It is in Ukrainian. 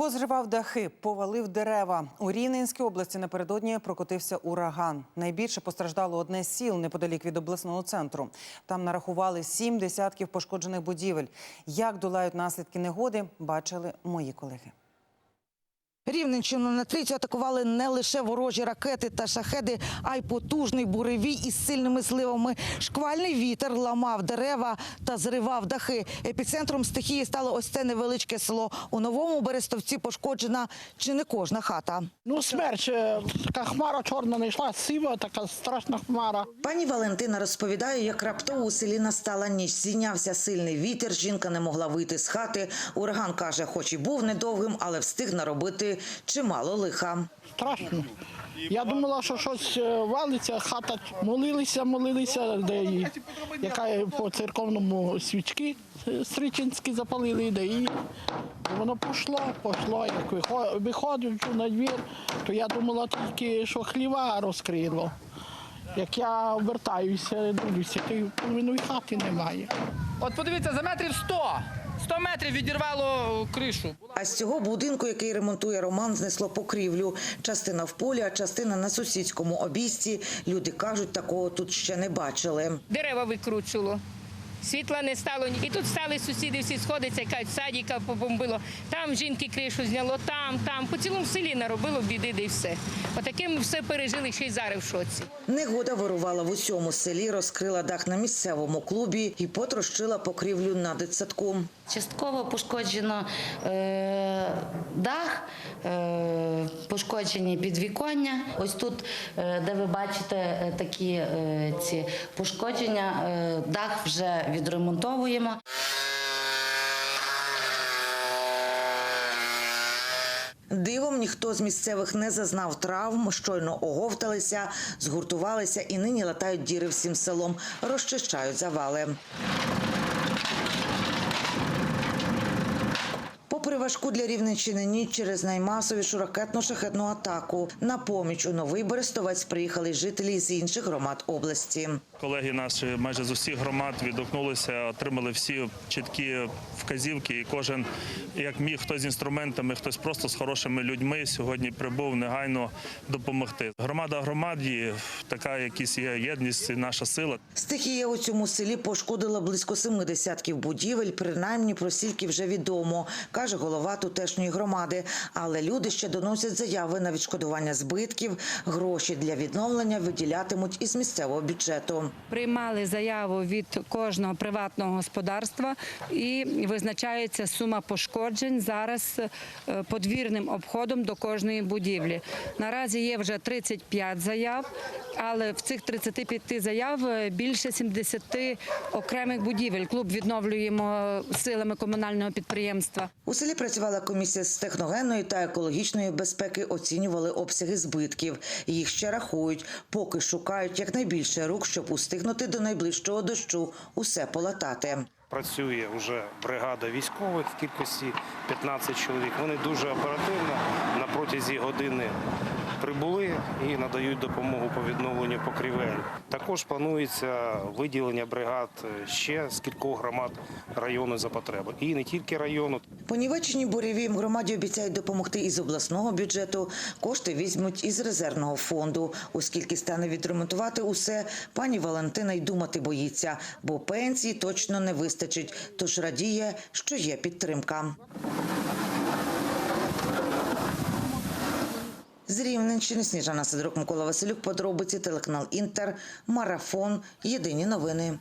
Позривав дахи, повалив дерева. У Рівненській області напередодні прокотився ураган. Найбільше постраждало одне з сіл неподалік від обласного центру. Там нарахували сім десятків пошкоджених будівель. Як долають наслідки негоди, бачили мої колеги. Рівненщину на трійцю атакували не лише ворожі ракети та шахеди, а й потужний буревій із сильними зливами. Шквальний вітер ламав дерева та зривав дахи. Епіцентром стихії стало ось це невеличке село. У новому Берестовці пошкоджена чи не кожна хата. Ну, смерч, е, така хмара чорна не йшла, сива, така страшна хмара. Пані Валентина розповідає, як раптово у селі настала ніч. Зійнявся сильний вітер. Жінка не могла вийти з хати. Ураган каже, хоч і був недовгим, але встиг наробити чимало лиха. Страшно. Я думала, що щось е, валиться, хата молилися, молилися, де і, яка по церковному свічки е, стрічинські запалили, де і воно пішло, пішло. Як вихо- виходив на двір, то я думала тільки, що хліва розкрило. Як я вертаюся, дивлюся, то й половину хати немає. От подивіться, за метрів 100, 100 метрів відірвало кришу. А з цього будинку, який ремонтує Роман, знесло покрівлю. Частина в полі, а частина на сусідському обійсті. Люди кажуть, такого тут ще не бачили. дерева викручувало. Світла не стало. І тут стали сусіди, всі сходяться, кажуть, садіка побомбило, там жінки кришу зняло, там, там. По цілому селі наробило біди, де все. Отаке ми все пережили, ще й зараз в шоці. Негода вирувала в усьому селі, розкрила дах на місцевому клубі і потрощила покрівлю на дитсадку. Частково пошкоджено е, дах, е, пошкоджені підвіконня. Ось тут, е, де ви бачите е, такі е, ці пошкодження, е, дах вже відремонтовуємо. Дивом ніхто з місцевих не зазнав травм, щойно оговталися, згуртувалися і нині латають діри всім селом, розчищають завали. Попри важку для Рівненщини ніч через наймасовішу ракетно-шахетну атаку, на поміч у Новий Берестовець приїхали жителі з інших громад області. Колеги наші майже з усіх громад відгукнулися, отримали всі чіткі вказівки, і кожен як міг, хтось з інструментами, хтось просто з хорошими людьми сьогодні прибув негайно допомогти. Громада громаді, така якісь є єдність, наша сила. Стихія у цьому селі пошкодила близько семи десятків будівель, принаймні про стільки вже відомо, каже голова тутешньої громади. Але люди ще доносять заяви на відшкодування збитків, гроші для відновлення виділятимуть із місцевого бюджету. Приймали заяву від кожного приватного господарства і визначається сума пошкоджень зараз е, подвірним обходом до кожної будівлі. Наразі є вже 35 заяв, але в цих 35 заяв е, більше 70 окремих будівель. Клуб відновлюємо силами комунального підприємства. У селі працювала комісія з техногенної та екологічної безпеки, оцінювали обсяги збитків. Їх ще рахують, поки шукають якнайбільше рук, щоб устигнути до найближчого дощу усе полатати. Працює вже бригада військових в кількості 15 чоловік. Вони дуже оперативно на протязі години прибули і надають допомогу по відновленню покрівель. Також планується виділення бригад ще з кількох громад району за потреби. І не тільки району. Понівеченій буревій громаді обіцяють допомогти із обласного бюджету. Кошти візьмуть із резервного фонду. Оскільки стане відремонтувати усе, пані Валентина й думати боїться, бо пенсії точно не вистачить. Тож радіє, що є підтримка. З Рівненщини Сніжана Сидорук, Микола Василюк, подробиці, телеканал Інтер, Марафон, Єдині новини.